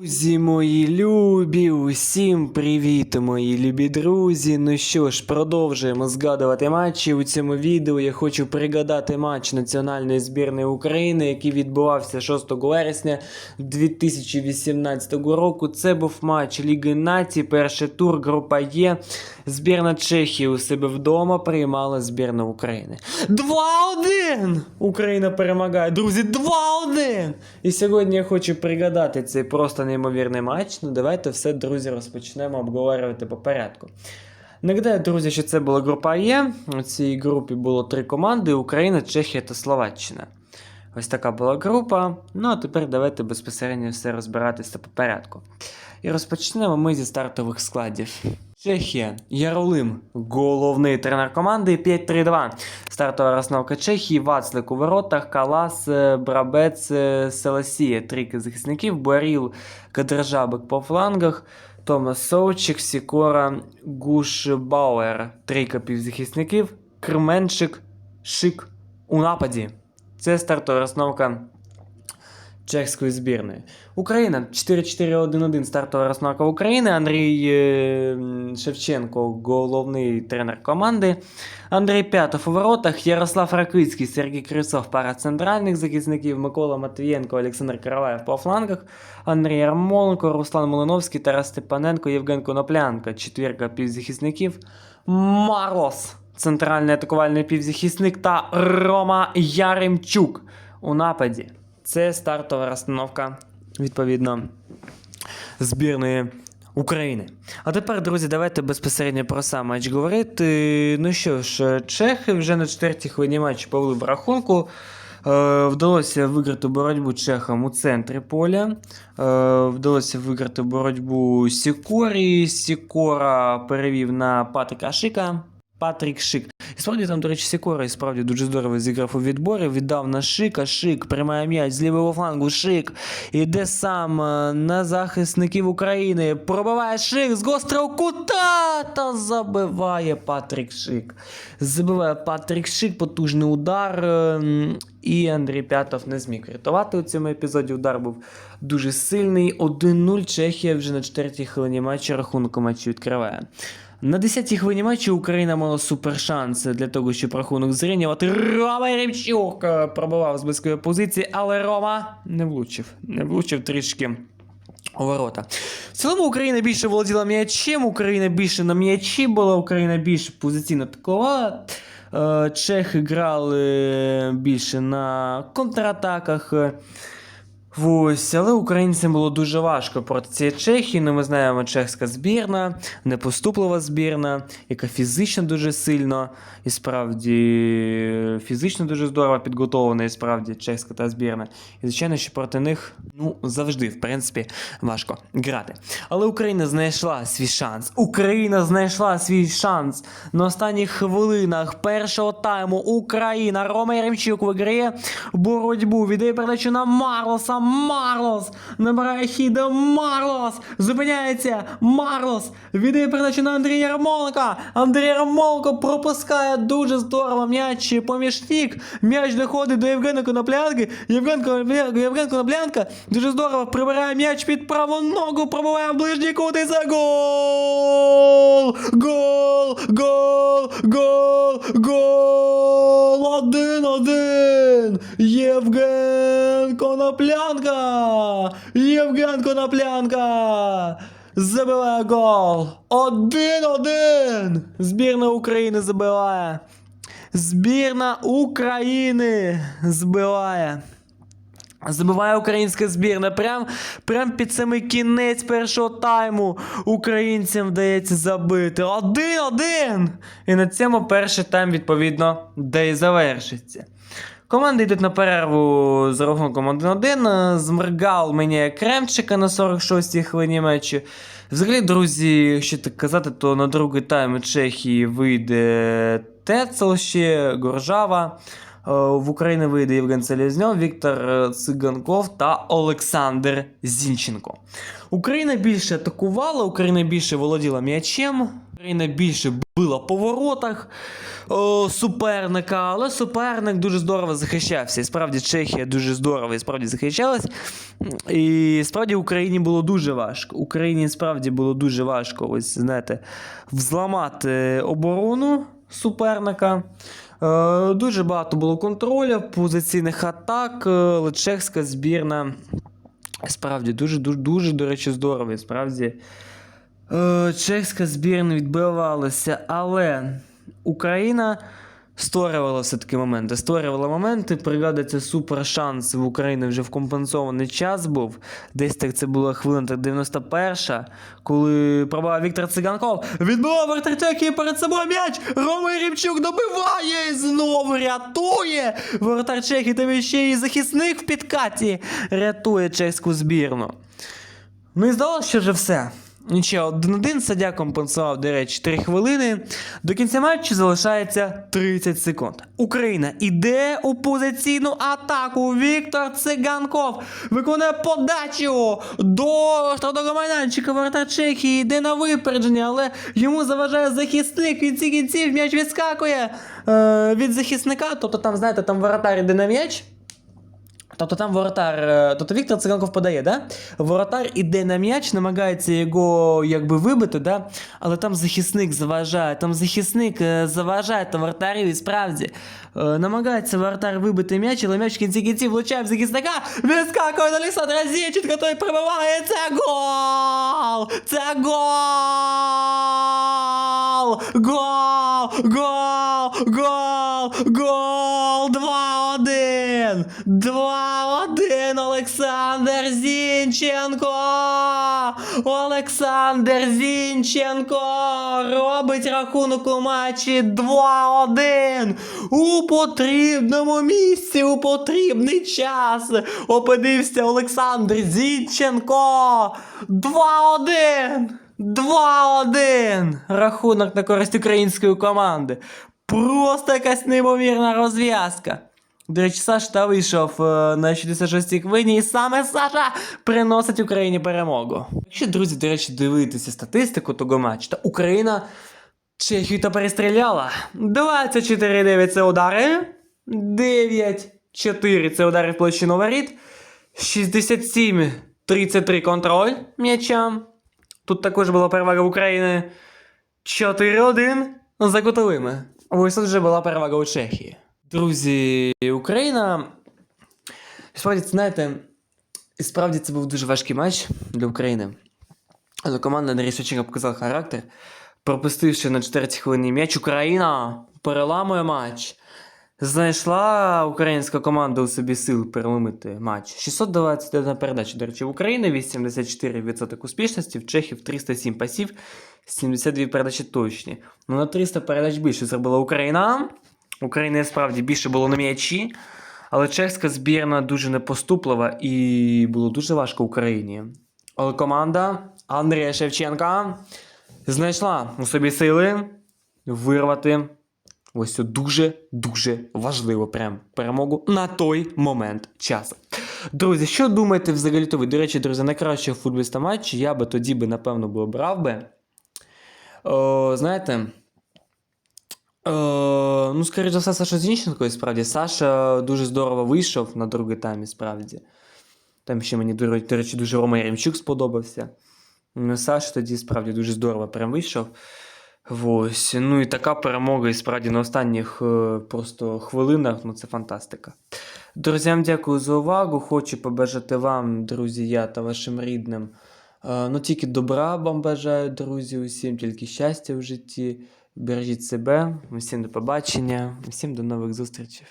Друзі мої любі, усім привіт, мої любі друзі. Ну що ж, продовжуємо згадувати матчі. У цьому відео я хочу пригадати матч національної збірної України, який відбувався 6 вересня 2018 року. Це був матч Ліги Нації. перший тур, група Є. Збірна Чехії у себе вдома приймала збірну України. 2-1! Україна перемагає. Друзі, 2-1! І сьогодні я хочу пригадати цей просто неймовірний матч. Ну давайте все, друзі, розпочнемо обговорювати по порядку. Нагадаю, друзі, що це була група Є. У цій групі було три команди: Україна, Чехія та Словаччина. Ось така була група. Ну а тепер давайте безпосередньо все розбиратися по порядку. І розпочнемо ми зі стартових складів. Чехія, Яролим, головний тренер команди 5-3-2. Стартова розновка Чехії, Вацлик у воротах, Калас, е, Брабець, е, Селасія. Трійки захисників, Боріл, Кадржабик по флангах, Томас Соучик, Сікора, Гушбауер. Трійка півзахисників, Кременчик, Шик у нападі. Це стартова розновка чеської збірної. Україна 4-4-1-1 стартова розновка України. Андрій е, Шевченко, головний тренер команди. Андрій П'ятов у воротах, Ярослав Ракицький, Сергій Крисов, пара центральних захисників, Микола Матвієнко, Олександр Караваєв по флангах, Андрій Ярмоленко, Руслан Малиновський, Тарас Степаненко, Євген Коноплянка, четвірка півзахисників, Марлос, центральний атакувальний півзахисник та Рома Яремчук у нападі. Це стартова розстановка, відповідно, збірної України. А тепер, друзі, давайте безпосередньо про сам матч говорити. Ну що ж, чехи вже на четвертій хвилині матчу повели в рахунку. Е, Вдалося виграти боротьбу чехам у центрі поля. Е, Вдалося виграти боротьбу Сікорі. Сікора перевів на Патрика Шика. Патрік Шик. І справді там, до речі, Сікора і справді дуже здорово зіграв у відборі. Віддав на Шика. Шик приймає м'яч з лівого флангу. Шик. Іде сам е, на захисників України. Пробиває Шик з гострого кута та забиває Патрік Шик. Забиває Патрік Шик, потужний удар. е, І Андрій П'ятов не зміг рятувати у цьому епізоді. Удар був дуже сильний. 1-0 Чехія вже на четвертій хвилині матчу рахунок у матчі відкриває. На 10-й хвилині матчу Україна мала супершанс для того, щоб рахунок зрівнювати. Рома Єремчук е, пробивав з близької позиції, але Рома не влучив. Не влучив трішки у ворота. В цілому Україна більше володіла м'ячем, Україна більше на м'ячі була, Україна більше позиційно атакувала. Е, Чехи грали більше на контратаках. Ось, але українцям було дуже важко проти цієї Чехії. Ну, ми знаємо, чеська збірна, непоступлива збірна, яка фізично дуже сильно і справді фізично дуже здорово підготовлена, і справді чеська та збірна. І звичайно, що проти них ну, завжди, в принципі, важко грати. Але Україна знайшла свій шанс. Україна знайшла свій шанс на останніх хвилинах першого тайму. Україна Рома Яремчук виграє боротьбу. Віддає передачу на Марлоса. Марлос набирає хід Марлос. Зупиняється Марлос. Віддає передачу на Андрія Ярмоленка. Андрій Ярмоленко пропускає дуже здорово м'яч поміж фік. М'яч доходить до Євгена Коноплянки. Євген Євген Коноплянка дуже здорово прибирає м'яч під праву ногу, пробиває в ближній кут і це гол! Гол! Гол! Гол! Гол! Один-один! Євген Коноплянка! Євген Коноплянка! Забиває гол! Один-один! Збірна України забиває! Збірна України збиває! Забиває українська збірна. Прям, прям під самий кінець першого тайму українцям вдається забити. Один-один! І на цьому перший тайм, відповідно, де і завершиться. Команди йдуть на перерву з рахунком 1-1. Змергал мені Кремчика на 46-й хвилині матчі. Взагалі, друзі, якщо так казати, то на другий тайм Чехії вийде Тецел ще, Горжава. В Україні вийде Євген Селезньов, Віктор е, Циганков та Олександр Зінченко. Україна більше атакувала, Україна більше володіла м'ячем, Україна більше била по воротах о, суперника, але суперник дуже здорово захищався. І справді Чехія дуже здорово і справді захищалась. І справді Україні було дуже важко. Україні справді було дуже важко, ось знаєте, взламати оборону суперника. Е, дуже багато було контролю, позиційних атак, е, чехська збірна справді дуже, дуже, дуже, до речі, здорово. Справді Чеська чехська збірна відбивалася, але Україна створювала все-таки моменти. Створювала моменти. Пригадується супер шанс в Україні вже в компенсований час був. Десь так це була хвилина так 91 коли пробував Віктор Циганков. Відбивав вратарчак і перед собою м'яч. Рома Рібчук добиває і знову рятує. Воротар Чехії там ще і захисник в підкаті рятує чеську збірну. Ну і здалося, що вже все. Нічого, 1-1 Садя компенсував, до речі, 3 хвилини. До кінця матчу залишається 30 секунд. Україна іде у позиційну атаку. Віктор Циганков виконує подачу до штрафного майданчика воротар Чехії. Йде на випередження, але йому заважає захисник. В кінці кінців м'яч відскакує е, від захисника. Тобто там, знаєте, там воротар іде на м'яч. Тобто там воротар, е, тобто Віктор Циганков подає, да? Воротар іде на м'яч, намагається його якби вибити, да? але там захисник заважає, там захисник е, заважає там воротарів і справді. е, Намагається воротар вибити м'яч, але м'яч в кінці кінців влучає в захисника. Відскакує на Олександра Зінченка, той прибиває. Це гол! Це гол! Гол! Гол! Гол! Гол! 2-1! 2-1 Олександр Зінченко! Олександр Зінченко робить рахунок у матчі 2-1 у потрібному місці, у потрібний час. Опинився Олександр Зінченко. 2-1! 2-1! Рахунок на користь української команди. Просто якась неймовірна розв'язка. До речі, Саш та вийшов е, на 66-й хвилині, і саме Саша приносить Україні перемогу. Якщо, друзі, до речі, дивитися статистику того матчу, то Україна Чехію та перестріляла. 24-9 це удари, 9-4 це удари в площину воріт, 67-33 контроль м'яча. Тут також була перевага України 4-1 за кутовими. Ось тут вже була перевага у Чехії. Друзі, Україна. Справді, знаєте, справді це був дуже важкий матч для України. Але команда Андрій Шевченка показала характер. Пропустивши на 4 хвилині м'яч, Україна переламує матч. Знайшла українська команда у собі сил переломити матч. 621 передача, до речі, в Україні 84% успішності, в Чехів 307 пасів, 72 передачі точні. Ну на 300 передач більше зробила Україна. Україна справді більше було на м'ячі, але чеська збірна дуже непоступлива і було дуже важко Україні. Але команда Андрія Шевченка знайшла у собі сили вирвати ось цю дуже-дуже важливу прям перемогу на той момент часу. Друзі, що думаєте взагалі то ви? До речі, друзі, найкращого футболіста матчу я би тоді би, напевно, би обрав би. О, знаєте. Е, ну, скоріше за все, Саша Зінченко, і справді. Саша дуже здорово вийшов на другий тайм, і справді. Там ще мені, до речі, дуже Рома Яремчук сподобався. Ну, Саша тоді справді дуже здорово прям вийшов. Ось. Ну і така перемога, і справді на останніх е, просто хвилинах, ну це фантастика. Друзям, дякую за увагу. Хочу побажати вам, друзі, я та вашим рідним. е, Ну, тільки добра вам бажаю, друзі, усім, тільки щастя в житті. Бережіть себе, усім до побачення, всім до нових зустрічей.